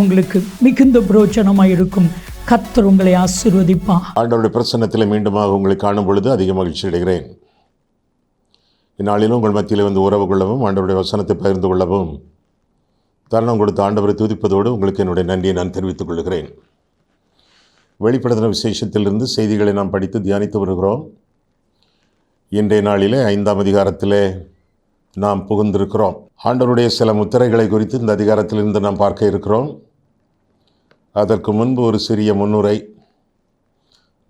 உங்களுக்கு மிகுந்த பிரோஜனமாக இருக்கும். கத்தர் உங்களை ஆசீர்வதிப்பா ஆண்டவருடைய பிரசன்னத்தில் மீண்டுமாக உங்களை காணும் பொழுது அதிக மகிழ்ச்சி அடைகிறேன். இந்நாளிலும் உங்கள் மத்தியில் வந்து உறவு கொள்ளவும் ஆண்டவருடைய வசனத்தை பகிர்ந்து கொள்ளவும் தருணம் கொடுத்த ஆண்டவரை துதிப்பதோடு உங்களுக்கு என்னுடைய நன்றியை நான் தெரிவித்துக் கொள்கிறேன். வெளிப்படுத்தின விசேஷத்திலிருந்து செய்திகளை நாம் படித்து தியானித்து வருகிறோம். இன்றைய நாளிலே ஐந்தாம் அதிகாரத்திலே நாம் புகுந்திருக்கிறோம். ஆண்டவருடைய சில முத்திரைகளை குறித்து இந்த அதிகாரத்திலிருந்து நாம் பார்க்க இருக்கிறோம். அதற்கு முன்பு ஒரு சிறிய முன்னுரை.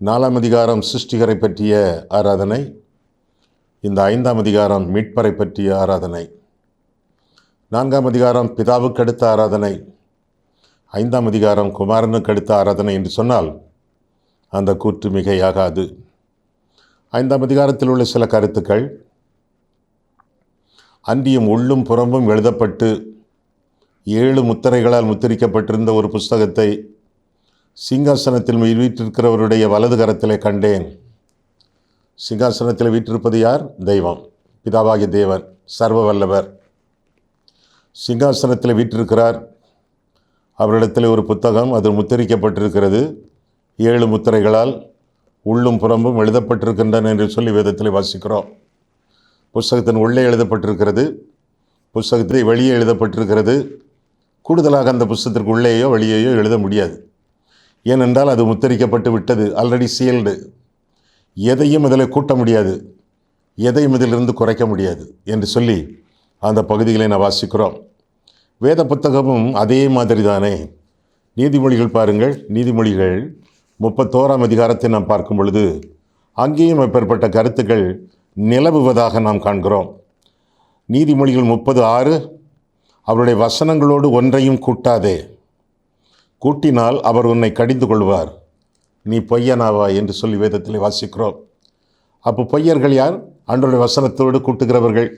நாலாம் அதிகாரம் சிருஷ்டிகரை பற்றிய ஆராதனை. இந்த ஐந்தாம் அதிகாரம் மீட்பரை பற்றிய ஆராதனை. நான்காம் அதிகாரம் பிதாவுக்கு அடுத்த ஆராதனை. ஐந்தாம் அதிகாரம் குமாரனுக்கு அடுத்த ஆராதனை என்று சொன்னால் அந்த கூற்று மிகையாகாது. ஐந்தாம் அதிகாரத்தில் உள்ள சில கருத்துக்கள். அன்றியும் உள்ளும் புறம்பும் எழுதப்பட்டு ஏழு முத்திரைகளால் முத்திரிக்கப்பட்டிருந்த ஒரு புஸ்தகத்தை சிங்காசனத்தில் வீற்றிருக்கிறவருடைய வலது கரத்திலே கண்டேன். சிங்காசனத்தில் வீற்றிருப்பது யார்? தெய்வம். பிதாவாகிய தேவன் சர்வ வல்லவர் சிங்காசனத்தில் வீற்றிருக்கிறார். அவரிடத்தில் ஒரு புத்தகம் அது முத்திரிக்கப்பட்டிருக்கிறது. ஏழு முத்திரைகளால் உள்ளும் புறம்பும் எழுதப்பட்டிருக்கின்றன என்று சொல்லி வேதத்தில் வாசிக்கிறோம். புஸ்தகத்தின் உள்ளே எழுதப்பட்டிருக்கிறது புஸ்தகத்தை வெளியே எழுதப்பட்டிருக்கிறது. கூடுதலாக அந்த புஸ்தகத்திற்கு உள்ளேயோ வெளியேயோ எழுத முடியாது. ஏனென்றால் அது முத்தரிக்கப்பட்டு விட்டது ஆல்ரெடி சீல்டு எதையும் இதில் கூட்ட முடியாது எதையும் இதிலிருந்து குறைக்க முடியாது என்று சொல்லி அந்த பகுதிகளை நான் வாசிக்கிறோம். வேத புத்தகமும் அதே மாதிரி தானே நீதிமொழிகள் பாருங்கள் நீதிமொழிகள் முப்பத்தோராம் அதிகாரத்தை நாம் பார்க்கும் பொழுது அங்கேயும் அப்பேற்பட்ட கருத்துக்கள் நிலவுவதாக நாம் காண்கிறோம். நீதிமொழிகள் முப்பது ஆறு அவருடைய வசனங்களோடு ஒன்றையும் கூட்டாதே. கூட்டினால் அவர் உன்னை கடிந்து கொள்வார். நீ பொய்யனாவா என்று சொல்லி வேதத்தில் வாசிக்கிறோம். அப்போ பொய்யர்கள் யார்? அன்றைய வசனத்தோடு கூட்டுகிறவர்கள்.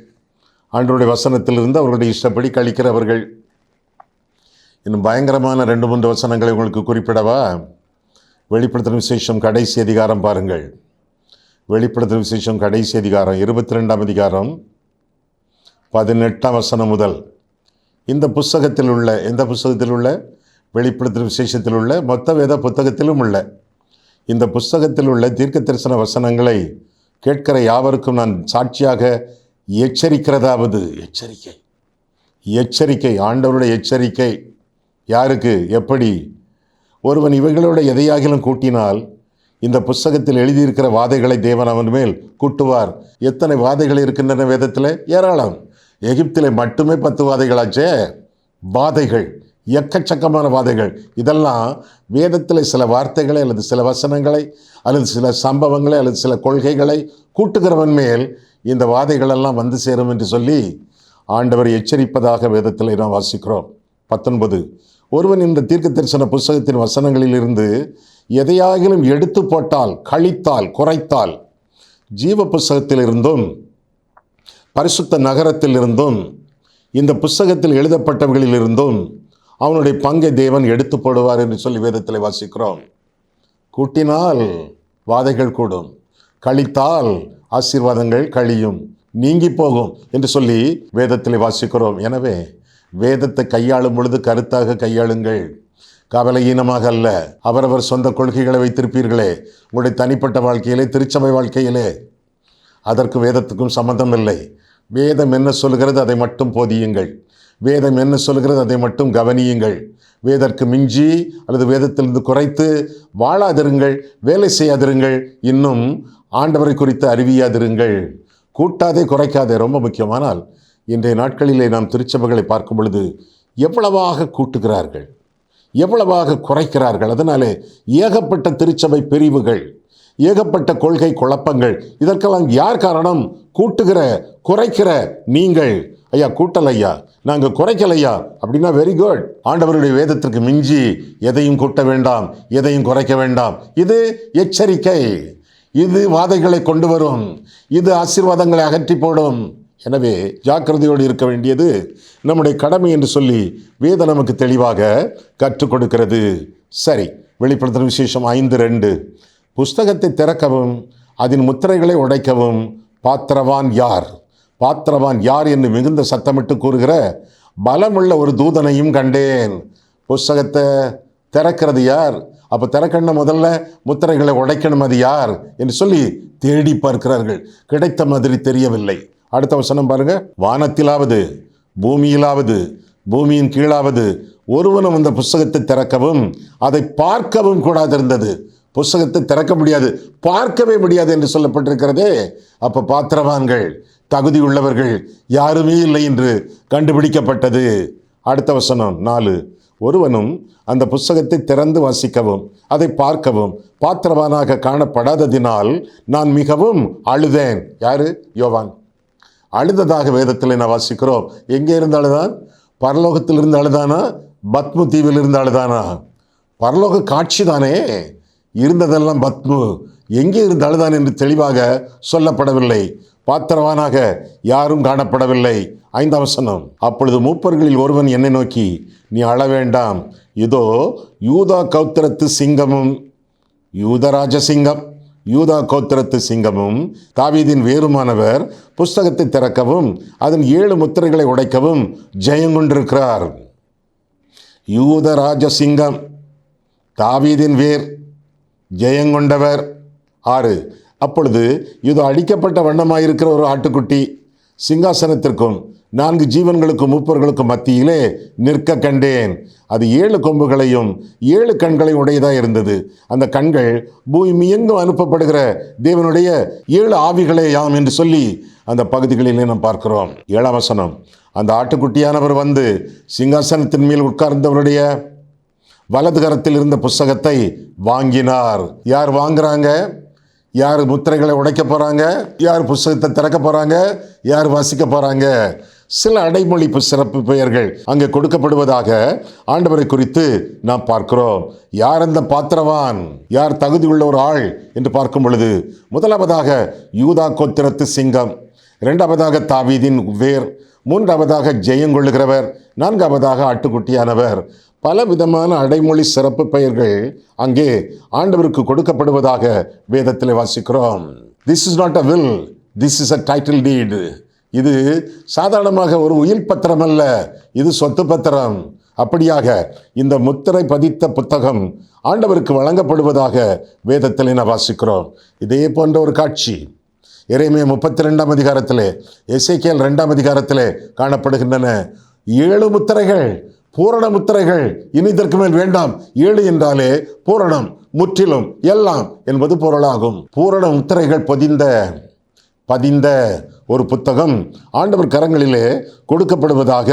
அன்றைய வசனத்திலிருந்து அவர்களுடைய இஷ்டப்படி கழிக்கிறவர்கள். இன்னும் பயங்கரமான ரெண்டு மூன்று வசனங்களை உங்களுக்கு குறிப்பிடவா? வெளிப்படுத்தின விசேஷம் கடைசி அதிகாரம் பாருங்கள். வெளிப்படுத்தின விசேஷம் கடைசி அதிகாரம் இருபத்தி ரெண்டாம் அதிகாரம் பதினெட்டாம் வசனம் முதல். இந்த புஸ்தகத்தில் உள்ள எந்த புஸ்தகத்தில் உள்ள? வெளிப்படுத்தின விசேஷத்தில் உள்ள மொத்த வேத புத்தகத்திலும் உள்ள. இந்த புஸ்தகத்தில் உள்ள தீர்க்க தரிசன வசனங்களை கேட்கிற யாவருக்கும் நான் சாட்சியாக எச்சரிக்கிறதாவது? எச்சரிக்கை. எச்சரிக்கை. ஆண்டவருடைய எச்சரிக்கை. யாருக்கு? எப்படி? ஒருவன் இவைகளோட எதையாகிலும் கூட்டினால் இந்த புஸ்தகத்தில் எழுதியிருக்கிற வாதைகளை தேவன் அவன் மேல் கூட்டுவார். எத்தனை வாதைகள் இருக்கின்றன வேதத்தில்? ஏராளம். எகிப்திலே மட்டுமே பத்து வாதைகளாச்சே. வாதைகள் எக்கச்சக்கமான வாதைகள். இதெல்லாம் வேதத்தில் சில வார்த்தைகளை அல்லது சில வசனங்களை அல்லது சில சம்பவங்களை அல்லது சில கொள்கைகளை கூட்டுகிறவன் மேல் இந்த வாதைகளெல்லாம் வந்து சேரும் என்று சொல்லி ஆண்டவர் எச்சரிப்பதாக வேதத்தில் நாம் வாசிக்கிறோம். பத்தொன்பது. ஒருவன் இந்த தீர்க்க தரிசன புஸ்தகத்தின் வசனங்களிலிருந்து எதையாகிலும் எடுத்து போட்டால் கழித்தால் குறைத்தால் ஜீவ புஸ்தகத்திலிருந்தும் பரிசுத்த நகரத்திலிருந்தும் இந்த புஸ்தகத்தில் எழுதப்பட்டவர்களிலிருந்தும் அவனுடைய பங்கை தேவன் எடுத்து போடுவார் என்று சொல்லி வேதத்தில் வாசிக்கிறோம். கூட்டினால் வாதைகள் கூடும் கழித்தால் ஆசீர்வாதங்கள் கழியும் நீங்கி போகும் என்று சொல்லி வேதத்தில் வாசிக்கிறோம். எனவே வேதத்தை கையாளும் பொழுது கருத்தாக கையாளுங்கள். கவலையீனமாக அல்ல. அவரவர் சொந்த கொள்கைகளை வைத்திருப்பீர்களே. உங்களுடைய தனிப்பட்ட வாழ்க்கையிலே திருச்சபை வாழ்க்கையிலே. அதற்கு வேதத்துக்கும் சம்மந்தம் இல்லை. வேதம் என்ன சொல்கிறது அதை மட்டும் போதியுங்கள். வேதம் என்ன சொல்கிறது அதை மட்டும் கவனியுங்கள். வேதற்கு மிஞ்சி அல்லது வேதத்திலிருந்து குறைத்து வாழாதிருங்கள் வேலை செய்யாதிருங்கள். இன்னும் ஆண்டவரை குறித்து அறிவியாதிருங்கள். கூட்டாதே குறைக்காதே ரொம்ப முக்கியமானால் இன்றைய நாட்களிலே நாம் திருச்சபைகளை பார்க்கும் பொழுது எவ்வளவாக கூட்டுகிறார்கள். எவ்வளவாக குறைக்கிறார்கள்? அதனாலே ஏகப்பட்ட திருச்சபை பிரிவுகள் ஏகப்பட்ட கொள்கை குழப்பங்கள் இதற்கெல்லாம் யார் காரணம்? கூட்டுகிற குறைக்கிற நீங்கள். ஐயா கூட்டல் ஐயா நாங்கள் குறைக்கலையா அப்படின்னா வெரி குட் ஆண்டவருடைய வேதத்திற்கு மிஞ்சி எதையும் கூட்ட வேண்டாம் எதையும் குறைக்க வேண்டாம். இது எச்சரிக்கை. இது வாதைகளை கொண்டு வரும். இது ஆசீர்வாதங்களை அகற்றி போடும். எனவே ஜாக்கிரதையோடு இருக்க வேண்டியது நம்முடைய கடமை என்று சொல்லி வேத நமக்கு தெளிவாக கற்றுக் கொடுக்கிறது. சரி வெளிப்படுத்தும் விசேஷம் ஐந்து ரெண்டு. புஸ்தகத்தை திறக்கவும் அதன் முத்திரைகளை உடைக்கவும் பாத்திரவான் யார்? பாத்திரவான் யார் என்று மிகுந்த சத்தமிட்டு கூறுகிற பலமுள்ள ஒரு தூதனையும் கண்டேன். புஸ்தகத்தை திறக்கிறது யார்? அப்போ திறக்கண்ண முதல்ல முத்திரைகளை உடைக்கணும் அது யார்? என்று சொல்லி தேடி பார்க்கிறார்கள். கிடைத்த மாதிரி தெரியவில்லை. அடுத்த வசனம் பாருங்க வானத்திலாவது பூமியிலாவது பூமியின் கீழாவது ஒருவனும் அந்த புஸ்தகத்தை திறக்கவும் அதை பார்க்கவும் கூடாது இருந்தது. புஸ்தகத்தை திறக்க முடியாது பார்க்கவே முடியாது என்று சொல்லப்பட்டிருக்கிறதே. அப்போ பாத்திரவான்கள் தகுதி உள்ளவர்கள் யாருமே இல்லை என்று கண்டுபிடிக்கப்பட்டது. அடுத்த வசனம் நாலு ஒருவனும் அந்த புஸ்தகத்தை திறந்து வாசிக்கவும் அதை பார்க்கவும் பாத்திரவானாக காணப்படாததினால் நான் மிகவும் அழுதேன். யாரு? யோவான். அழுததாக வேதத்தில் நான் வாசிக்கிறோம். எங்கே இருந்து அழுதான்? பரலோகத்தில் இருந்து அழுதானா? பத்மு தீவில் இருந்து அழுதானா? பரலோக காட்சி தானே. இருந்ததெல்லாம் பத்மு. எங்கே இருந்து அழுதான் என்று தெளிவாக சொல்லப்படவில்லை. பாத்திரவானாக யாரும் காணப்படவில்லை. ஐந்தாம் வசனம். அப்பொழுது மூப்பர்களில் ஒருவன் என்னை நோக்கி நீ அழ வேண்டாம். இதோ யூதா கௌத்திரத்து சிங்கமும் யூதராஜ சிங்கம். யூதா கோத்திரத்து சிங்கமும் தாவீதின் வேறுமானவர் புஸ்தகத்தை திறக்கவும் அதன் ஏழு முத்திரைகளை உடைக்கவும் ஜெயங்கொண்டிருக்கிறார். யூத ராஜசிங்கம் தாவீதின் வேர் ஜெயங்கொண்டவர். ஆறு. அப்பொழுது இது அழிக்கப்பட்ட வண்ணமாயிருக்கிற ஒரு ஆட்டுக்குட்டி சிங்காசனத்திற்கும் நான்கு ஜீவன்களுக்கும் மூப்பர்களுக்கும் மத்தியிலே நிற்க கண்டேன். அது ஏழு கொம்புகளையும் ஏழு கண்களை உடையதாக இருந்தது. அந்த கண்கள் பூமி எங்கும் அனுப்பப்படுகிற தேவனுடைய ஏழு ஆவிகளே யாம் என்று சொல்லி அந்த பகுதிகளிலே நாம் பார்க்கிறோம். ஏழாம் வசனம் அந்த ஆட்டுக்குட்டியானவர் வந்து சிங்காசனத்தின் மேல் உட்கார்ந்தவருடைய வலது கரத்தில் இருந்த புஸ்தகத்தை வாங்கினார். யார் வாங்குறாங்க? யார் முத்திரைகளை உடைக்க போகிறாங்க யார் புஸ்தகத்தை திறக்க போகிறாங்க யார் வாசிக்க போகிறாங்க சில அடைமொழி சிறப்பு பெயர்கள் அங்கே கொடுக்கப்படுவதாக ஆண்டவரை குறித்து நாம் பார்க்கிறோம். யார் அந்த பாத்திரவான்? யார் தகுதி உள்ள ஒரு ஆள் என்று பார்க்கும் பொழுது முதலாவதாக யூதா கோத்திரத்து சிங்கம் இரண்டாவதாக தாவீதின் வேர் மூன்றாவதாக ஜெயங்கொள்ளுகிறவர் நான்காவதாக ஆட்டுக்குட்டியானவர். பல விதமான அடைமொழி சிறப்பு பெயர்கள் அங்கே ஆண்டவருக்கு கொடுக்கப்படுவதாக வேதத்தில் வாசிக்கிறோம். This is not a will this is a title deed இது சாதாரணமாக ஒரு உயிர் பத்திரம் அல்ல. இது சொத்து பத்திரம். அப்படியாக இந்த முத்திரை பதித்த புத்தகம் ஆண்டவருக்கு வழங்கப்படுவதாக வேதத்தில் நான் வாசிக்கிறோம். இதே போன்ற ஒரு காட்சி இறைமே முப்பத்தி ரெண்டாம் அதிகாரத்திலே எசேக்கியல் ரெண்டாம் அதிகாரத்திலே காணப்படுகின்றன. ஏழு முத்திரைகள் பூரண முத்திரைகள் இனி இதற்கு மேல் வேண்டாம். ஏழு என்றாலே பூரணம் முற்றிலும் எல்லாம் என்பது பொருளாகும். பூரண முத்திரைகள் பொதிந்த பதிந்த ஒரு புத்தகம் ஆண்டவர் கரங்களிலே கொடுக்கப்படுவதாக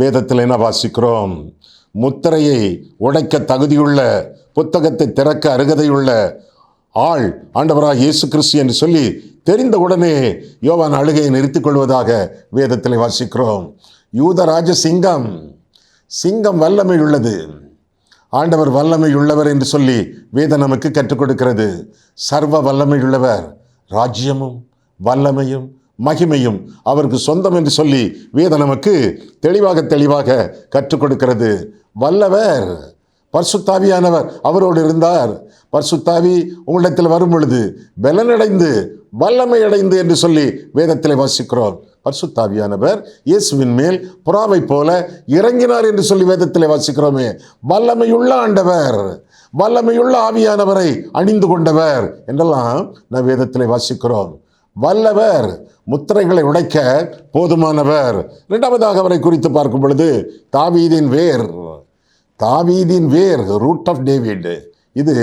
வேதத்தில் என்ன வாசிக்கிறோம். முத்திரையை உடைக்க தகுதியுள்ள புத்தகத்தை திறக்க அருகதையுள்ள ஆள் ஆண்டவராக இயேசு கிறிஸ்து என்று சொல்லி தெரிந்த உடனே யோவான் அழுகையை நிறுத்திக் கொள்வதாக வேதத்தில் வாசிக்கிறோம். யூதராஜ சிங்கம் சிங்கம் வல்லமை உள்ளது. ஆண்டவர் வல்லமை உள்ளவர் என்று சொல்லி வேதம் நமக்கு கற்றுக் கொடுக்கிறது. சர்வ வல்லமை உள்ளவர் ராஜ்யமும் வல்லமையும் மகிமையும் அவருக்கு சொந்தம் என்று சொல்லி வேதம் நமக்கு தெளிவாக தெளிவாக கற்றுக் கொடுக்கிறது. வல்லவர் பர்சுத்தாவியானவர் அவரோடு இருந்தார். பர்சுத்தாவி உங்களிடத்தில் வரும் பொழுது பலனடைந்து வல்லமை அடைந்து என்று சொல்லி வேதத்தில் வாசிக்கிறோம். பர்சுத்தாவியானவர் இயேசுவின் மேல் புறாவை போல இறங்கினார் என்று சொல்லி வேதத்தில் வாசிக்கிறோமே. வல்லமையுள்ள ஆண்டவர் வல்லமையுள்ள ஆவியானவரை அணிந்து கொண்டவர் என்றெல்லாம் நான் வேதத்தில் வாசிக்கிறோம். வல்லவர். முத்திரைகளை உடைக்க போதுமானவர். இரண்டாவதாக அவரை குறித்து பார்க்கும் பொழுது தாவீதின் வேர். தாவீதின் வேர் ரூட் ஆஃப் டேவிட் இது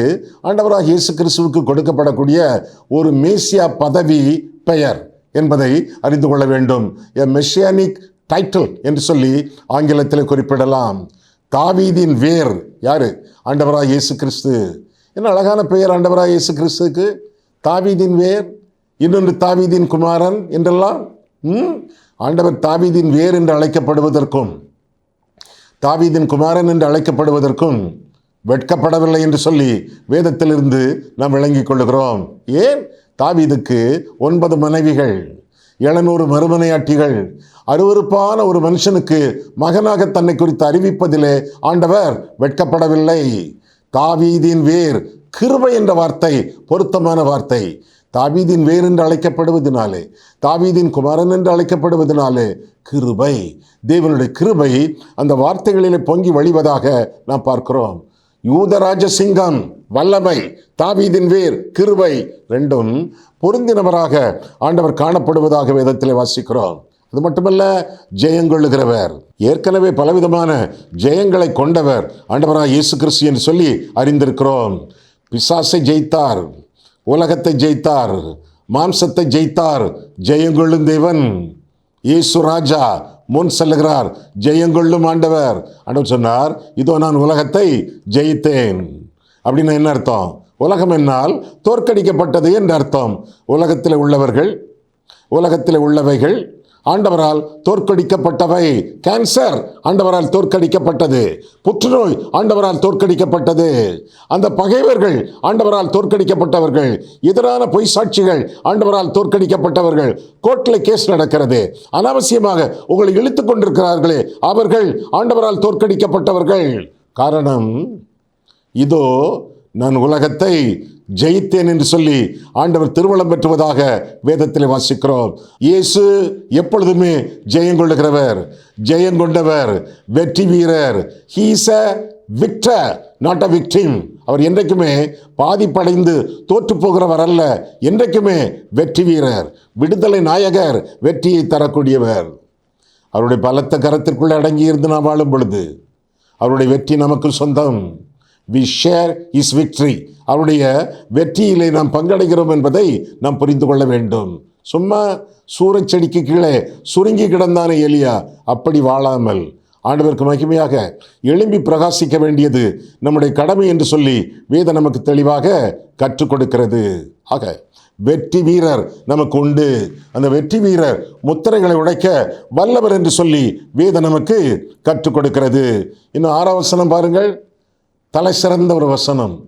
ஆண்டவராக இயேசு கிறிஸ்துவுக்கு கொடுக்கப்படக்கூடிய ஒரு மேசியா பதவி பெயர் என்பதை அறிந்து கொள்ள வேண்டும். எ மெஷியானிக் டைட்டில் என்று சொல்லி ஆங்கிலத்தில் குறிப்பிடலாம். தாவீதின் வேர் யாரு? ஆண்டவராக இயேசு கிறிஸ்து. என்ன அழகான பெயர் ஆண்டவராக இயேசு கிறிஸ்துக்கு? தாவீதின் வேர் இன்னொன்று தாவீதின் குமாரன் என்றெல்லாம் ஆண்டவர் தாவீதின் வேர் என்று அழைக்கப்படுவதற்கும் தாவீதின் குமாரன் என்று அழைக்கப்படுவதற்கும் வெட்கப்படவில்லை என்று சொல்லி வேதத்திலிருந்து நாம் விளங்கிக் கொள்ளுகிறோம். ஏன்? தாவீதுக்கு ஒன்பது மனைவிகள் எழுநூறு மறுமனையாட்டிகள் அருவருப்பான ஒரு மனுஷனுக்கு மகனாக தன்னை குறித்து அறிவிப்பதிலே ஆண்டவர் வெட்கப்படவில்லை. தாவீதின் வேர் கிருபை என்ற வார்த்தை பொருத்தமான வார்த்தை. தாவீதின் வேர் என்று அழைக்கப்படுவதனாலே தாவீதின் குமாரன் என்று அழைக்கப்படுவதனாலே கிருபை. தேவனுடைய கிருபை அந்த வார்த்தைகளிலே பொங்கி வழிவதாக நாம் பார்க்கிறோம். யூதராஜ சிங்கம் வல்லமை தாவீதின் வேர் கிருபை ரெண்டும் பொருந்தினவராக ஆண்டவர் காணப்படுவதாக வேதத்தில் வாசிக்கிறோம். அது மட்டுமல்ல ஜெயங்கொள்ளுகிறவர் ஏற்கனவே பலவிதமான ஜெயங்களை கொண்டவர் ஆண்டவராக இயேசு கிறிஸ்து என்று சொல்லி அறிந்திருக்கிறோம். பிசாசை ஜெயித்தார். உலகத்தை ஜெயித்தார் மாம்சத்தை ஜெயித்தார் ஜெயங்கொள்ளும் தேவன். இயேசு ராஜா முன் செல்லுகிறார் ஜெயங்கொள்ளும் ஆண்டவர். ஆண்டவர் சொன்னார் இதோ நான் உலகத்தை ஜெயித்தேன். அப்படின்னு என்ன அர்த்தம்? உலகம் என்னால் தோற்கடிக்கப்பட்டது என்று அர்த்தம். உலகத்தில் உள்ளவர்கள் உலகத்தில் உள்ளவைகள் ஆண்டவரால் தோற்கடிக்கப்பட்டவை. கேன்சர் ஆண்டவரால் தோற்கடிக்கப்பட்டது. புற்றுநோய் ஆண்டவரால் தோற்கடிக்கப்பட்டது. அந்த பகைவர்கள் ஆண்டவரால் தோற்கடிக்கப்பட்டவர்கள். எதிரான பொய் சாட்சிகள் ஆண்டவரால் தோற்கடிக்கப்பட்டவர்கள். கோர்ட்டில் கேஸ் நடக்கிறது. அனாவசியமாக உங்களை இழுத்து கொண்டிருக்கிறார்களே அவர்கள் ஆண்டவரால் தோற்கடிக்கப்பட்டவர்கள். காரணம் இதோ நான் உலகத்தை ஜெயித்தேன் என்று சொல்லி ஆண்டவர் திருவளம் பெற்றுவதாக வேதத்தில் வாசிக்கிறோம். இயேசு எப்பொழுதுமே ஜெயங்கொள்ளுகிறவர் ஜெயங்கொண்டவர் வெற்றி வீரர். He's a victor not a victim அவர் என்றைக்குமே பாதிப்படைந்து தோற்று போகிறவர் அல்ல என்றைக்குமே வெற்றி வீரர் விடுதலை நாயகர் வெற்றியை தரக்கூடியவர். அவருடைய பலத்த கரத்திற்குள்ளே அடங்கி இருந்து நாம் வாழும் பொழுது அவருடைய வெற்றி நமக்கு சொந்தம். வி ஷேர் இஸ் விக்ட்ரி அவருடைய வெற்றியிலே நாம் பங்கடைகிறோம் என்பதை நாம் புரிந்து கொள்ள வேண்டும். சும்மா சூரச் செடிக்கு கீழே சுருங்கி கிடந்தானே எலியா? அப்படி வாழாமல். ஆண்டவருக்கு மகிமையாக எழும்பி பிரகாசிக்க வேண்டியது நம்முடைய கடமை என்று சொல்லி வேத நமக்கு தெளிவாக கற்றுக் கொடுக்கிறது. ஆக வெற்றி வீரர் நமக்கு உண்டு. அந்த வெற்றி வீரர் முத்திரைகளை உடைக்க வல்லவர் என்று சொல்லி வேத நமக்கு கற்றுக் கொடுக்கிறது. இன்னும் ஆறாவசனம் பாருங்கள். தலை சிறந்த ஒரு வசனம்.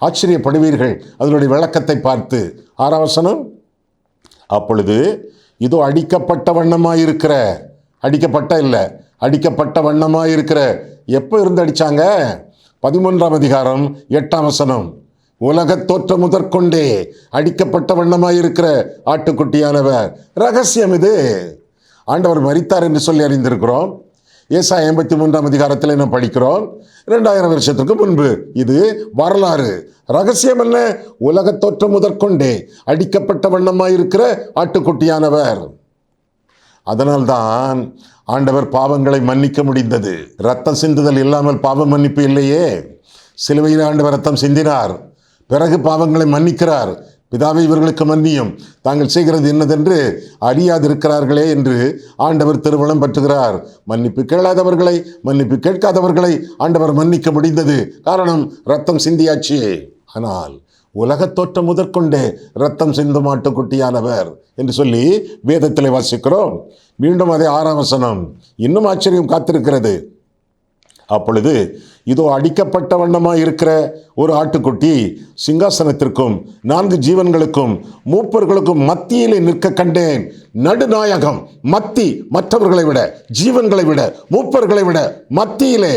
ஆச்சரியப்படுவீர்கள். அதனுடைய விளக்கத்தை பார்த்து ஆறாம் வசனம்? அப்பொழுது இதோ அடிக்கப்பட்ட வண்ணமாக இருக்கிற அடிக்கப்பட்ட இல்லை அடிக்கப்பட்ட வண்ணமாக இருக்கிற எப்போ இருந்து அடிச்சாங்க? பதிமூன்றாம் அதிகாரம் எட்டாம் வசனம். உலகத் தோற்றம் முதற்கொண்டே அடிக்கப்பட்ட வண்ணமாக இருக்கிற ஆட்டுக்குட்டியானவர். ரகசியம் இது. ஆண்டவர் மரித்தார் என்று சொல்லி அறிந்திருக்கிறோம். ஏசா எண்பத்தி மூன்றாம் அதிகாரத்தில் நாம் படிக்கிறோம்? ரெண்டாயிரம் வருஷத்துக்கு முன்பு. இது வரலாறு. ரகசியம் என்ன? உலகத் தோற்றம் முதற்கொண்டே. அடிக்கப்பட்ட வண்ணமாக இருக்கிற ஆட்டுக்குட்டியானவர். அதனால்தான் ஆண்டவர் பாவங்களை மன்னிக்க முடிந்தது. ரத்தம் சிந்துதல் இல்லாமல் பாவ மன்னிப்பு இல்லையே. சிலுவையில் ஆண்டவர் ரத்தம் சிந்தினார். பிறகு பாவங்களை மன்னிக்கிறார். பிதாவை இவர்களுக்கு மன்னியும். தாங்கள் செய்கிறது என்னதென்று அறியாதிருக்கிறார்களே என்று ஆண்டவர் திருவளம் பற்றுகிறார். மன்னிப்பு கேளாதவர்களை மன்னிப்பு கேட்காதவர்களை ஆண்டவர் மன்னிக்க முடிந்தது. காரணம் ரத்தம் சிந்தியாச்சு. ஆனால் உலகத் தோற்றம் முதற்கொண்டே ரத்தம் சிந்து மாட்டுக்குட்டியானவர் என்று சொல்லி வேதத்தில் வாசிக்கிறோம். மீண்டும் அதே ஆறாம் வசனம். இன்னும் ஆச்சரியம் காத்திருக்கிறது. அப்பொழுது இதோ அடிக்கப்பட்ட வண்ணமாக இருக்கிற ஒரு ஆட்டுக்குட்டி சிங்காசனத்திற்கும் நான்கு ஜீவன்களுக்கும் மூப்பர்களுக்கும் மத்தியிலே நிற்க கண்டேன். நடுநாயகம் மத்தி மற்றவர்களை விட ஜீவன்களை விட மூப்பர்களை விட மத்தியிலே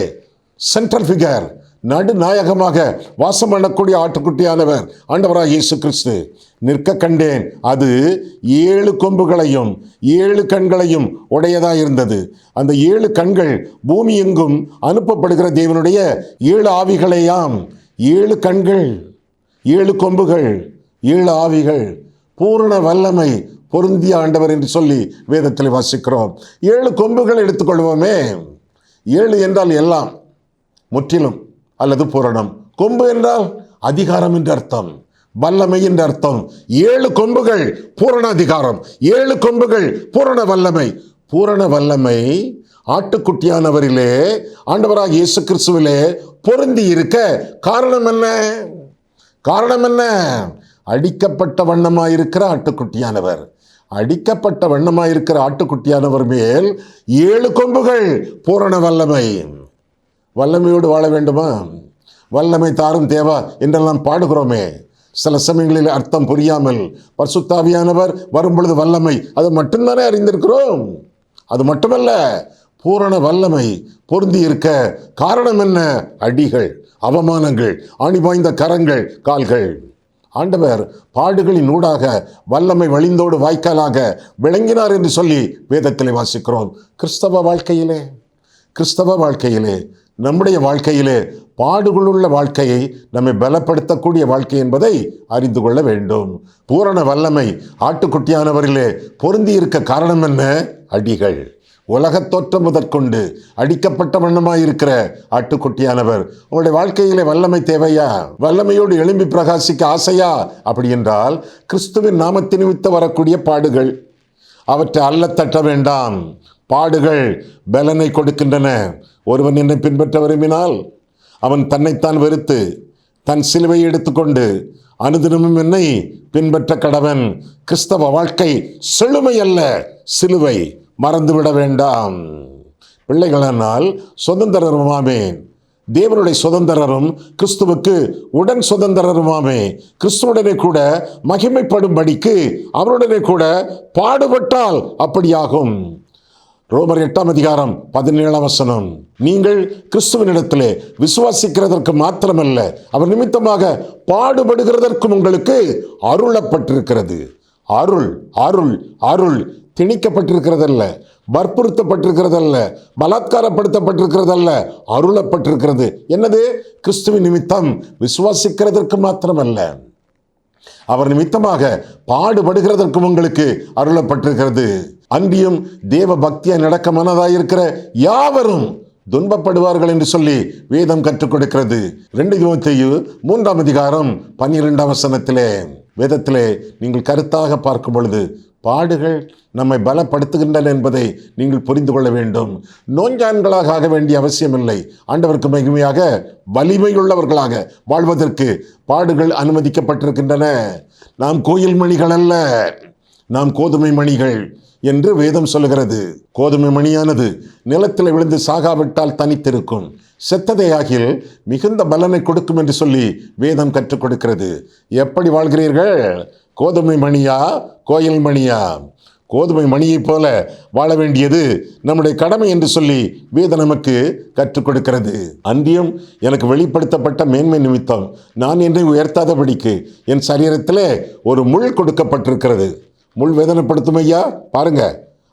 சென்ட்ரல் ஃபிகர் நடுநாயகமாக வாசம் பண்ணக்கூடிய ஆட்டுக்குட்டியானவர் ஆண்டவராக இயேசு கிறிஸ்து. நிற்க கண்டேன். அது ஏழு கொம்புகளையும் ஏழு கண்களையும் உடையதாக இருந்தது. அந்த ஏழு கண்கள் பூமி எங்கும் அனுப்பப்படுகிற தேவனுடைய ஏழு ஆவிகளையாம். ஏழு கண்கள் ஏழு கொம்புகள் ஏழு ஆவிகள் பூரண வல்லமை பொருந்திய ஆண்டவர் என்று சொல்லி வேதத்தில் வாசிக்கிறோம். ஏழு கொம்புகள் எடுத்துக்கொள்வோமே. ஏழு என்றால் எல்லாம் முற்றிலும். அல்லது பூரணம். கொம்பு என்றால் அதிகாரம் என்று அர்த்தம். வல்லமை என்று அர்த்தம். ஏழு கொம்புகள் பூரண அதிகாரம். ஏழு கொம்புகள் பூரண வல்லமை. பூரண வல்லமை ஆட்டுக்குட்டியானவரிலே ஆண்டவராக இயேசு கிறிஸ்துவிலே பொருந்தி இருக்க காரணம் என்ன? காரணம் என்ன? அடிக்கப்பட்ட வண்ணமாயிருக்கிற ஆட்டுக்குட்டியானவர். அடிக்கப்பட்ட வண்ணமாயிருக்கிற ஆட்டுக்குட்டியானவர் மேல் ஏழு கொம்புகள் பூரண வல்லமை. வல்லமையோடு வாழ வேண்டுமா? வல்லமை தாரும் தேவா என்றெல்லாம் பாடுகிறோமே. சில சமயங்களில் அர்த்தம் புரியாமல் பரிசுத்தாவியானவர் வரும்பொழுது வல்லமை அது மட்டும்தானே அறிந்திருக்கிறோம்? அது மட்டுமல்ல பூரண வல்லமை பொருந்தி இருக்க காரணம் என்ன? அடிகள் அவமானங்கள் ஆணி பாய்ந்த கரங்கள் கால்கள். ஆண்டவர் பாடுகளின் ஊடாக வல்லமை வழிந்தோடு வாய்க்காலாக விளங்கினார் என்று சொல்லி வேதத்திலே வாசிக்கிறோம். கிறிஸ்தவ வாழ்க்கையிலே கிறிஸ்தவ வாழ்க்கையிலே நம்முடைய வாழ்க்கையிலே பாடுகளுள்ள வாழ்க்கையை நம்மை பலப்படுத்தக்கூடிய வாழ்க்கை என்பதை அறிந்து கொள்ள வேண்டும். பூரண வல்லமை ஆட்டுக்குட்டியானவரிலே பொருந்தி இருக்க காரணம் என்ன? அடிகள். உலகத் தோற்றம் முதற்கொண்டு அடிக்கப்பட்ட வண்ணமாயிருக்கிற ஆட்டுக்குட்டியானவர் உங்களுடைய வாழ்க்கையிலே வல்லமை தேவையா? வல்லமையோடு எழும்பி பிரகாசிக்க ஆசையா? அப்படி என்றால் கிறிஸ்துவின் நாமத்தினிமித்த வரக்கூடிய பாடுகள் அவற்றை அல்ல தட்ட வேண்டாம். பாடுகள் பலனை கொடுக்கின்றன. ஒருவன் என்னை பின்பற்ற விரும்பினால் அவன் தன்னைத்தான் வெறுத்து தன் சிலுவையை எடுத்துக்கொண்டு அனுதினமும் என்னை பின்பற்ற கடவன். கிறிஸ்தவ வாழ்க்கை செழுமை அல்ல சிலுவை மறந்துவிட வேண்டாம். பிள்ளைகளானால் சுதந்திரமாமே தேவனுடைய சுதந்திரரும் கிறிஸ்துவுக்கு உடன் சுதந்திரருமாமே கிறிஸ்துவுடனே கூட மகிமைப்படும்படிக்கு அவருடனே கூட பாடுபட்டால் அப்படியாகும். ரோமர் எட்டாம் அதிகாரம் பதினேழாம் வசனம். நீங்கள் கிறிஸ்துவனிடத்திலே விசுவாசிக்கிறதற்கு மாத்திரமல்ல அவர் நிமித்தமாக பாடுபடுகிறதற்கும் உங்களுக்கு அருளப்பட்டிருக்கிறது. அருள் அருள் அருள் திணிக்கப்பட்டிருக்கிறதல்ல வற்புறுத்தப்பட்டிருக்கிறதல்ல பலாத்காரப்படுத்தப்பட்டிருக்கிறதல்ல அருளப்பட்டிருக்கிறது. என்னது? கிறிஸ்துவின் நிமித்தம் விசுவாசிக்கிறதற்கு மாத்திரமல்ல. அவர் நிமித்தமாக பாடுபடுகிறதற்கும் உங்களுக்கு அருளப்பட்டிருக்கிறது. அன்றியும் தேவ பக்தியாய் நடக்க மனதாயிருக்கிற யாவரும் துன்பப்படுவார்கள் என்று சொல்லி வேதம் கற்றுக் கொடுக்கிறது. ரெண்டு யோத்தையு மூன்றாம் அதிகாரம் பன்னிரெண்டாம் வசனத்திலே வேதத்திலே நீங்கள் கருத்தாக பார்க்கும் பொழுது பாடுகள் நம்மை பலப்படுத்துகின்றன என்பதை நீங்கள் புரிந்து கொள்ள வேண்டும். நோஞ்சான்களாக ஆக வேண்டிய அவசியமில்லை. ஆண்டவருக்கு மகிமையாக வலிமையுள்ளவர்களாக வாழ்வதற்கு பாடுகள் அனுமதிக்கப்பட்டிருக்கின்றன. நாம் கோயில் மணிகள் அல்ல நாம் கோதுமை மணிகள் என்று வேதம் சொல்லுகிறது. கோதுமை மணியானது நிலத்தில் விழுந்து சாகாவிட்டால் தனித்திருக்கும். செத்ததையாகில் மிகுந்த பலனை கொடுக்கும் என்று சொல்லி வேதம் கற்றுக் கொடுக்கிறது. எப்படி வாழ்கிறீர்கள்? கோதுமை மணியா? கோயில் மணியா? கோதுமை மணியைப் போல வாழ வேண்டியது நம்முடைய கடமை என்று சொல்லி வேத நமக்கு கற்றுக் கொடுக்கிறது. அன்றியும் எனக்கு வெளிப்படுத்தப்பட்ட மேன்மை நிமித்தம் நான் என்னை உயர்த்தாதபடிக்கு என் சரீரத்திலே ஒரு முள் கொடுக்கப்பட்டிருக்கிறது. முள் வேதனைப்படுத்தும் ஐயா பாருங்க.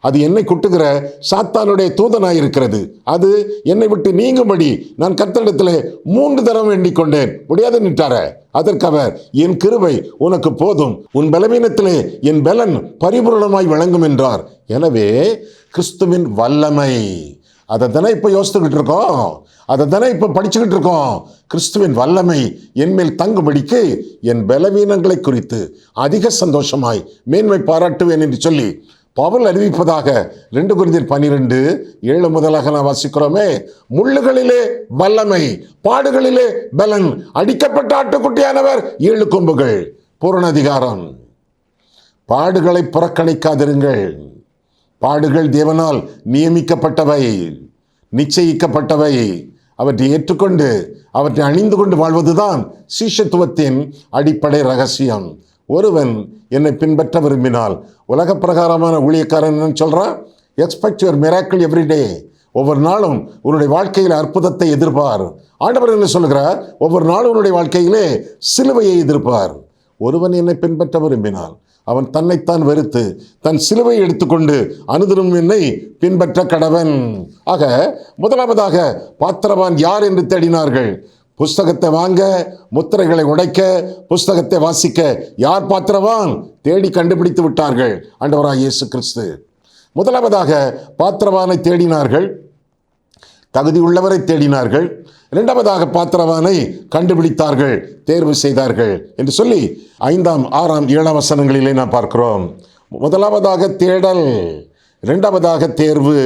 அது என்னை குட்டுகிற சாத்தானுடைய தூதனாய் இருக்கிறது அது என்னை விட்டு நீங்கும்படி நான் கர்த்தரிடத்திலே மூன்று தரம் வேண்டிக் கொண்டேன். முடியாது நிட்டார. அதற்கு அவர் என் கிருபை உனக்கு போதும். உன் பலவீனத்திலே என் பலன் பரிபூரணமாய் விளங்கும் என்றார். எனவே கிறிஸ்துவின் வல்லமை அதை தானே இப்போ யோசித்துக்கிட்டு இருக்கோம்? அதை தானே இப்போ படிச்சுக்கிட்டு இருக்கோம்? கிறிஸ்துவின் வல்லமை என்மேல் தங்கும்படிக்கு என் பலவீனங்களை குறித்து அதிக சந்தோஷமாய் மேன்மை பாராட்டுவேன் என்று சொல்லி பவுல் அறிவிப்பதாக ரெண்டு குருந்தியர் பனிரெண்டு ஏழு முதலாக நான் வாசிக்கிறோமே முள்ளுகளிலே வல்லமை பாடுகளிலே பலன் அடிக்கப்பட்ட ஆட்டுக்குட்டியானவர் ஏழு கொம்புகள் பூரண அதிகாரம். பாடுகளை புறக்கணிக்காதிருங்கள். பாடுகள் தேவனால் நியமிக்கப்பட்டவை நிச்சயிக்கப்பட்டவை. அவற்றை ஏற்றுக்கொண்டு அவற்றை அணிந்து கொண்டு வாழ்வதுதான் சீஷத்துவத்தின் அடிப்படை ரகசியம். ஒருவன் என்னை பின்பற்ற விரும்பினால் உலக பிரகாரமான ஊழியக்காரன் சொல்கிறான் எக்ஸ்பெக்ட் யுவர் மிராக்கிள் எவ்ரிடே ஒவ்வொரு நாளும் உன்னுடைய வாழ்க்கையில் அற்புதத்தை எதிர்பார் ஆண்டவர் என்ன சொல்கிறார் ஒவ்வொரு நாளும் உன்னுடைய வாழ்க்கையிலே சிலுவையை எதிர்ப்பார். ஒருவன் என்னை பின்பற்ற விரும்பினால் அவன் தன்னைத்தான் வெறுத்து தன் சிலுவையை எடுத்துக்கொண்டு அனுதினம் என்னை பின்பற்ற கடவன். ஆக முதலாவதாக பாத்திரவான் யார் என்று தேடினார்கள்? புஸ்தகத்தை வாங்க முத்திரைகளை உடைக்க புஸ்தகத்தை வாசிக்க யார் பாத்திரவான்? தேடி கண்டுபிடித்து விட்டார்கள். அண்டவராக இயேசு கிறிஸ்து. முதலாவதாக பாத்திரவானை தேடினார்கள். தகுதியுள்ளவரை தேடினார்கள். இரண்டாவதாக பாத்திரவானை கண்டுபிடித்தார்கள். தேர்வு செய்தார்கள் என்று சொல்லி ஐந்தாம் ஆறாம் ஏழாம் வசனங்களிலே நாம் பார்க்கிறோம். முதலாவதாக தேடல் இரண்டாவதாக தேர்வு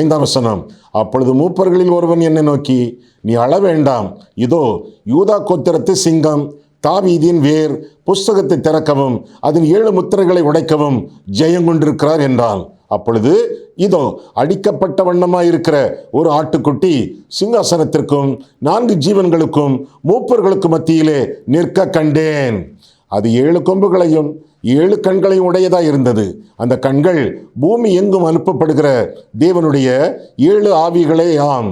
ஐந்தாம் வசனம். அப்பொழுது மூப்பர்களில் ஒருவன் என்னை நோக்கி நீ அழ வேண்டாம். இதோ யூதா கோத்திரத்து சிங்கம் தாவீதின் வேர் புஸ்தகத்தை திறக்கவும் அதன் ஏழு முத்திரைகளை உடைக்கவும் ஜெயம் கொண்டிருக்கிறார் என்றான். அப்பொழுது இதோ அடிக்கப்பட்ட வண்ணமாக இருக்கிற ஒரு ஆட்டுக்குட்டி சிங்காசனத்திற்கும் நான்கு ஜீவன்களுக்கும் மூப்பர்களுக்கும் மத்தியிலே நிற்க கண்டேன். அது ஏழு கொம்புகளையும் ஏழு கண்களையும் உடையதாக இருந்தது. அந்த கண்கள் பூமி எங்கும் அனுப்பப்படுகிற தேவனுடைய ஏழு ஆவிகளே ஆம்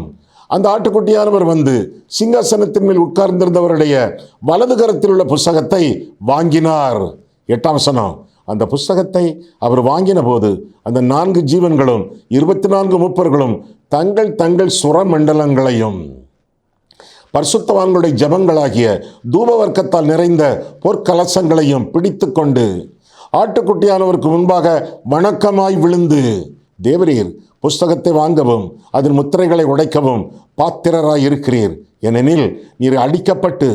அந்த ஆட்டுக்குட்டியானவர் வந்து சிங்காசனத்தின் மேல் உட்கார்ந்திருந்தவருடைய வலது கரத்தில் உள்ள புஸ்தகத்தை வாங்கினார். எட்டாம் சனம் அந்த புஸ்தகத்தை அவர் வாங்கின போது அந்த நான்கு ஜீவன்களும் இருபத்தி நான்கு மூப்பர்களும் தங்கள் தங்கள் சுரமண்டலங்களையும் பரிசுத்தவான்களுடைய ஜபங்களாகிய தூபவர்க்கத்தால் நிறைந்த பொற்கலசங்களையும் பிடித்து கொண்டு ஆட்டுக்குட்டியானவருக்கு முன்பாக வணக்கமாய் விழுந்து தேவரீர் புஸ்தகத்தை வாங்கவும் அதன் முத்திரைகளை உடைக்கவும் பாத்திரராய் இருக்கிறீர் ஏனெனில் நீர் அடிக்கப்பட்டு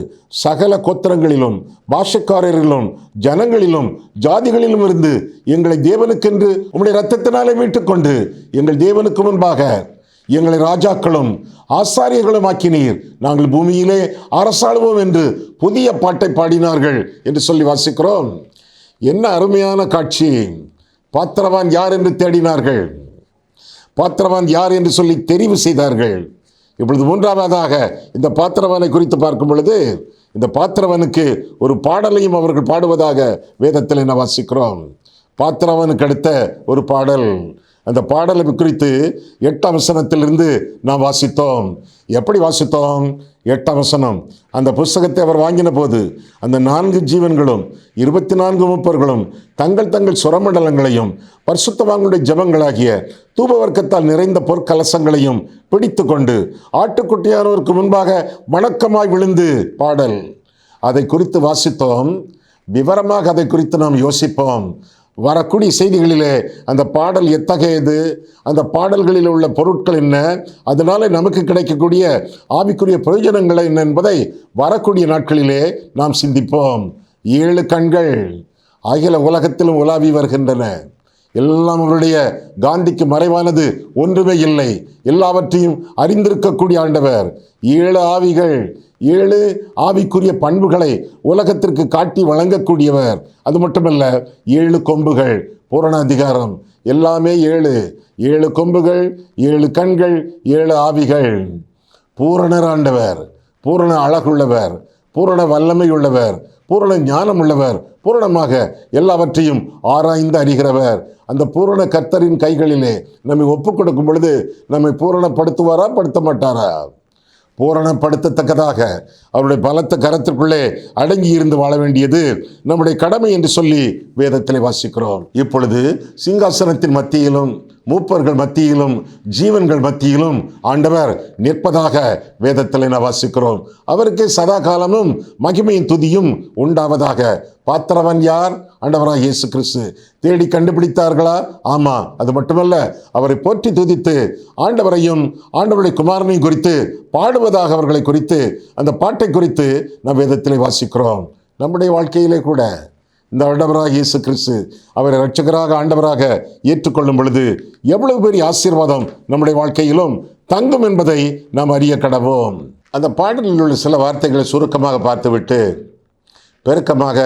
சகல கோத்திரங்களிலும் பாஷக்காரரிலும் ஜனங்களிலும் ஜாதிகளிலும் இருந்து எங்களை தேவனுக்கென்று உம்முடைய இரத்தத்தினாலே மீட்டுக்கொண்டு எங்கள் தேவனுக்கு முன்பாக எங்களை ராஜாக்களும் ஆசாரியர்களும் ஆக்கினீர். நாங்கள் பூமியிலே அரசாளுவோம் என்று புதிய பாட்டை பாடினார்கள் என்று சொல்லி வாசிக்கிறோம். என்ன அருமையான காட்சி. பாத்திரவான் யார் என்று தேடினார்கள். பாத்திரவான் யார் என்று சொல்லி தெரிவு செய்தார்கள். இப்பொழுது மூன்றாவதாக இந்த பாத்திரவானை குறித்து பார்க்கும் பொழுது இந்த பாத்திரவனுக்கு ஒரு பாடலையும் அவர்கள் பாடுவதாக வேதத்தில் என்ன வாசிக்கிறோம். பாத்திரவனுக்கு அடுத்த ஒரு பாடல். அந்த பாடலை குறித்து எட்டாம் வசனத்திலிருந்து நாம் வாசித்தோம். எப்படி வாசித்தோம்? எட்டாம் வசனம். அந்த புஸ்தகத்தை அவர் வாங்கின போது அந்த நான்கு ஜீவன்களும் இருபத்தி நான்கு முப்பர்களும் தங்கள் தங்கள் சுரமண்டலங்களையும் பரிசுத்தவாங்களுடைய ஜபங்களாகிய தூபவர்க்கத்தால் நிறைந்த பொற்கலசங்களையும் பிடித்து கொண்டு ஆட்டுக்குட்டியானவருக்கு முன்பாக வணக்கமாய் விழுந்து பாடல். அதை குறித்து வாசித்தோம். விவரமாக அதை குறித்து நாம் யோசிப்போம். வரக்கூடிய செய்திகளிலே அந்த பாடல் எத்தகையது? அந்த பாடல்களில் உள்ள பொருட்கள் என்ன? அதனால நமக்கு கிடைக்கக்கூடிய ஆவிக்குரிய பிரயோஜனங்கள் என்ன என்பதை வரக்கூடிய நாட்களிலே நாம் சிந்திப்போம். ஏழு கண்கள் அகில உலகத்திலும் உலாவி வருகின்றன. எல்லாம் அவருடைய காந்திக்கு மறைவானது ஒன்றுமே இல்லை. எல்லாவற்றையும் அறிந்திருக்கக்கூடிய ஆண்டவர். ஏழு ஆவிகள் ஏழு ஆவிக்குரிய பண்புகளை உலகத்திற்கு காட்டி வழங்கக்கூடியவர். அது மட்டுமல்ல ஏழு கொம்புகள் பூரண அதிகாரம் எல்லாமே ஏழு. ஏழு கொம்புகள் ஏழு கண்கள் ஏழு ஆவிகள். பூரணராண்டவர் பூரண அழகுள்ளவர் பூரண வல்லமை உள்ளவர் பூரண ஞானம் உள்ளவர் பூரணமாக எல்லாவற்றையும் ஆராய்ந்து அறிகிறவர். அந்த பூரண கர்த்தரின் கைகளிலே நம்மை ஒப்புக் கொடுக்கும் பொழுது நம்மை பூரணப்படுத்துவாரா படுத்த மாட்டாரா பூரணப்படுத்தத்தக்கதாக அவருடைய பலத்த கரத்திற்குள்ளே அடங்கி இருந்து வாழ வேண்டியது நம்முடைய கடமை என்று சொல்லி வேதத்தில் வாசிக்கிறோம். இப்பொழுது சிங்காசனத்தின் மத்தியிலும் மூப்பர்கள் மத்தியிலும் ஜீவன்கள் மத்தியிலும் ஆண்டவர் நிற்பதாக வேதத்தில் நான் வாசிக்கிறோம். அவருக்கு சதா காலமும் மகிமையின் துதியும் உண்டாவதாக. பாத்திரவன் யார்? ஆண்டவராக இயேசு கிறிஸ்து தேடி கண்டுபிடித்தார்களா? ஆமாம் அது மட்டுமல்ல அவரை போற்றி துதித்து ஆண்டவரையும் ஆண்டவருடைய குமாரனையும் குறித்து பாடுவதாக அவர்களை குறித்து அந்த பாட்டை குறித்து நாம் வேதத்தில் வாசிக்கிறோம். நம்முடைய வாழ்க்கையிலே கூட இந்த ஆண்டவராக இயேசு கிறிஸ்து அவரை ரட்சகராக ஆண்டவராக ஏற்றுக்கொள்ளும் பொழுது எவ்வளவு பெரிய ஆசீர்வாதம் நம்முடைய வாழ்க்கையிலும் தங்கும் என்பதை நாம் அறிய கடவோம். அந்த பாடலில் உள்ள சில வார்த்தைகளை சுருக்கமாக பார்த்துவிட்டு பெருக்கமாக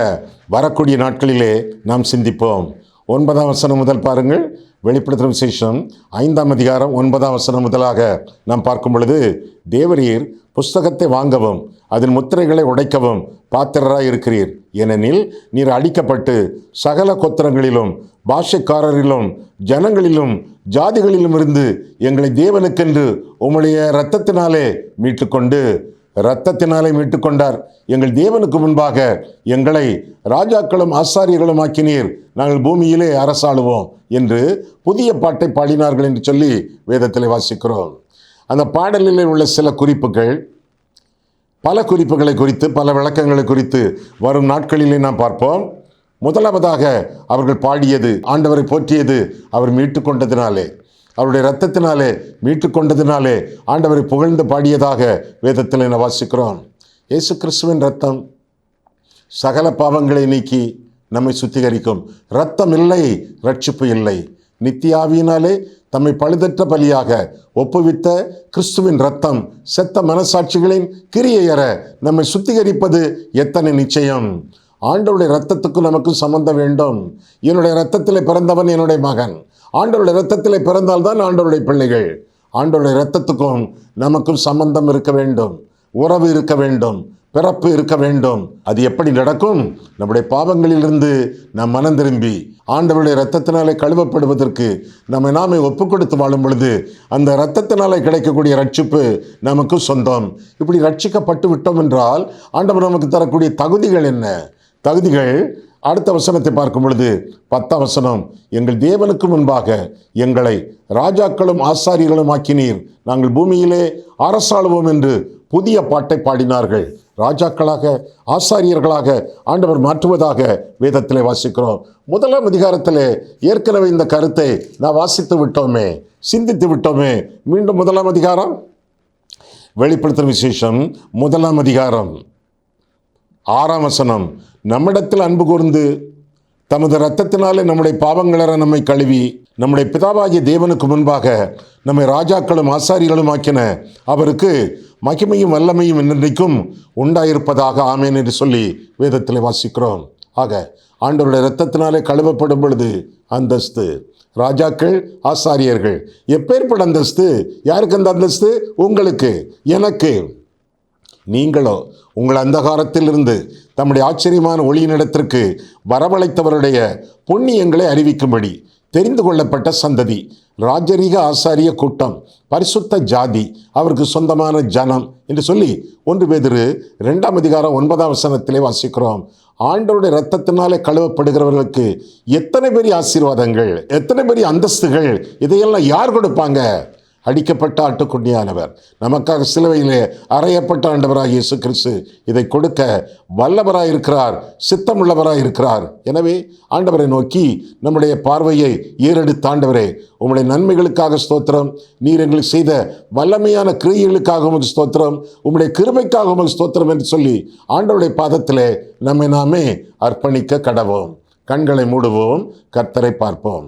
வரக்கூடிய நாட்களிலே நாம் சிந்திப்போம். ஒன்பதாம் வசனம் முதல் பாருங்கள். வெளிப்படுத்தும் விசேஷம். ஐந்தாம் அதிகாரம் ஒன்பதாம் வசனம் முதலாக நாம் பார்க்கும் பொழுது தேவரீர் புஸ்தகத்தை வாங்கவும் அதன் முத்திரைகளை உடைக்கவும் பாத்திரராய் இருக்கிறீர். ஏனெனில் நீர் அடிக்கப்பட்டு சகல கொத்திரங்களிலும் பாஷைக்காரரிலும் ஜனங்களிலும் ஜாதிகளிலும் இருந்து எங்களை தேவனுக்கென்று உம்முடைய இரத்தத்தினாலே மீட்டுக்கொண்டு இரத்தத்தினாலே மீட்டுக்கொண்டார். எங்கள் தேவனுக்கு முன்பாக எங்களை ராஜாக்களும் ஆசாரியர்களும் ஆக்கினீர். நாங்கள் பூமியிலே அரசாளுவோம் என்று புதிய பாட்டை பாடினார்கள் என்று சொல்லி வேதத்தில் வாசிக்கிறோம். அந்த பாடலில் உள்ள சில குறிப்புகள் பல குறிப்புகளை குறித்து பல விளக்கங்களை குறித்து வரும் நாட்களிலே நாம் பார்ப்போம். முதலாவதாக அவர்கள் பாடியது ஆண்டவரை போற்றியது அவர் மீட்டுக்கொண்டதினாலே. அவருடைய இரத்தத்தினாலே மீட்டுக்கொண்டதினாலே ஆண்டவரை புகழ்ந்து பாடியதாக வேதத்தில் நான் வாசிக்கிறோம். இயேசு கிறிஸ்துவின் ரத்தம் சகல பாவங்களை நீக்கி நம்மை சுத்திகரிக்கும். இரத்தம் இல்லை ரட்சிப்பு இல்லை. நித்தியாவியினாலே தம்மை பழுதற்ற பலியாக ஒப்புவித்த கிறிஸ்துவின் ரத்தம் செத்த மனசாட்சிகளின் கிரியையற நம்மை சுத்திகரிப்பது எத்தனை நிச்சயம்? ஆண்டவருடைய ரத்தத்துக்கும் நமக்கும் சம்பந்தம் வேண்டும். என்னுடைய ரத்தத்தில் பிறந்தவன் என்னுடைய மகன். ஆண்டவருடைய ரத்தத்தில் பிறந்தால்தான் ஆண்டவருடைய பிள்ளைகள். ஆண்டவருடைய ரத்தத்துக்கும் நமக்கும் சம்பந்தம் இருக்க வேண்டும். உறவு இருக்க வேண்டும். பிறப்பு இருக்க வேண்டும். அது எப்படி நடக்கும்? நம்முடைய பாவங்களிலிருந்து நாம் மனம் திரும்பி ஆண்டவருடைய இரத்தத்தினாலே கழுவப்படுவதற்கு நம்ம நாமே ஒப்பு கொடுத்து வாழும் பொழுது அந்த இரத்தத்தினாலே கிடைக்கக்கூடிய ரட்சிப்பு நமக்கு சொந்தம். இப்படி ரட்சிக்கப்பட்டு விட்டோம் என்றால் ஆண்டவர் நமக்கு தரக்கூடிய தகுதிகள் என்ன? தகுதிகள் அடுத்த வசனத்தை பார்க்கும் பொழுது பத்தாம் வசனம் எங்கள் தேவனுக்கு முன்பாக எங்களை ராஜாக்களும் ஆசாரியர்களும் ஆக்கினீர். நாங்கள் பூமியிலே அரசாளுவோம் என்று புதிய பாட்டை பாடினார்கள். ராஜாக்களாக ஆசாரியர்களாக ஆண்டவர் மாற்றுவதாக வேதத்தில் வாசிக்கிறோம். முதலாம் அதிகாரத்தில் ஏற்கனவே இந்த கருத்தை நான் வாசித்து விட்டோமே சிந்தித்து விட்டோமே. மீண்டும் முதலாம் அதிகாரம். வெளிப்படுத்தும் விசேஷம் முதலாம் அதிகாரம். ஆறாம் வசனம் நம்மிடத்தில் அன்பு கூர்ந்து தமது இரத்தத்தினாலே நம்முடைய பாவங்களற நம்மை கழுவி நம்முடைய பிதாவாகிய தேவனுக்கு முன்பாக நம்மை ராஜாக்களும் ஆசாரிகளும் ஆக்கின அவருக்கு மகிமையும் வல்லமையும் என்றைக்கும் உண்டாயிருப்பதாக ஆமேன் என்று சொல்லி வேதத்தில் வாசிக்கிறோம். ஆக ஆண்டவருடைய இரத்தத்தினாலே கழுவப்படும் பொழுது அந்தஸ்து ராஜாக்கள் ஆசாரியர்கள் எப்பேற்பட அந்தஸ்து? யாருக்கு அந்த அந்தஸ்து? உங்களுக்கு எனக்கு. நீங்களோ உங்கள் அந்தகாரத்திலிருந்து தம்முடைய ஆச்சரியமான ஒளியினிடத்திற்கு வரவழைத்தவருடைய புண்ணியங்களை அறிவிக்கும்படி தெரிந்து கொள்ளப்பட்ட சந்ததி ராஜரீக ஆசாரிய கூட்டம் பரிசுத்த ஜாதி அவருக்கு சொந்தமான ஜனம் என்று சொல்லி ஒன்று பேதிரு ரெண்டாம் அதிகாரம் ஒன்பதாம் வசனத்திலே வாசிக்கிறோம். ஆண்டவருடைய இரத்தத்தினாலே கழுவப்படுகிறவர்களுக்கு எத்தனை பெரிய ஆசீர்வாதங்கள் எத்தனை பெரிய அந்தஸ்துகள் இதையெல்லாம் யார் கொடுப்பாங்க? அடிக்கப்பட்ட ஆட்டுக்குட்டியானவர். நமக்காக சிலுவையிலே அறையப்பட்ட ஆண்டவராக இயேசு கிறிஸ்து இதை கொடுக்க வல்லவராக இருக்கிறார் சித்தமுள்ளவராக இருக்கிறார் எனவே ஆண்டவரை நோக்கி நம்முடைய பார்வையை ஏறெடுத்த ஆண்டவரே உம்முடைய நன்மைகளுக்காக ஸ்தோத்திரம் நீர் எங்களுக்கு செய்த வல்லமையான கிரியைகளுக்காக உமக்கு ஸ்தோத்திரம் உம்முடைய கிருமைக்காக உமக்கு ஸ்தோத்திரம் என்று சொல்லி ஆண்டவருடைய பாதத்திலே நம்மை நாமே அர்ப்பணிக்க கடவோம். கண்களை மூடுவோம் கர்த்தரை பார்ப்போம்.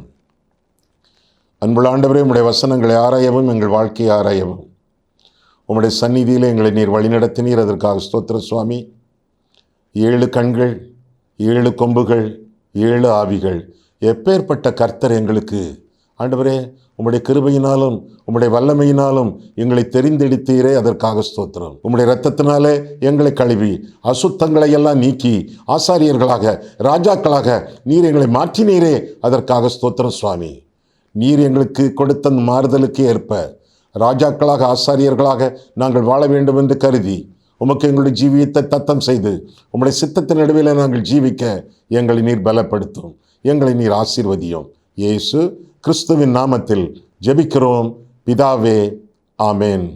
அன்புள்ள ஆண்டவரே உம்முடைய வசனங்களை ஆராயவும் எங்கள் வாழ்க்கையை ஆராயவும். உம்முடைய சந்நிதியில் எங்களை நீர் வழிநடத்தினீர். அதற்காக ஸ்தோத்திர சுவாமி. ஏழு கண்கள் ஏழு கொம்புகள் ஏழு ஆவிகள். எப்பேற்பட்ட கர்த்தர் எங்களுக்கு. ஆண்டவரே உம்முடைய கிருபையினாலும் உம்முடைய வல்லமையினாலும் எங்களை தெரிந்தெடுத்தீரே. அதற்காக ஸ்தோத்திரம். உம்முடைய ரத்தத்தினாலே எங்களை கழுவி அசுத்தங்களை எல்லாம் நீக்கி ஆசாரியர்களாக ராஜாக்களாக நீர் எங்களை மாற்றினீரே. அதற்காக ஸ்தோத்திரம் சுவாமி. நீர் எங்களுக்கு கொடுத்த மாறுதலுக்கு ஏற்ப. ராஜாக்களாக ஆசாரியர்களாக நாங்கள் வாழ வேண்டும் என்று கருதி உமக்கு எங்களுடைய ஜீவியத்தை தத்தம் செய்து உம்முடைய சித்தத்தின் நடுவில் நாங்கள் ஜீவிக்க எங்களை நீர் பலப்படுத்தும். எங்களை நீர் ஆசீர்வதியும். இயேசு கிறிஸ்துவின் நாமத்தில் ஜெபிக்கிறோம். பிதாவே ஆமேன்.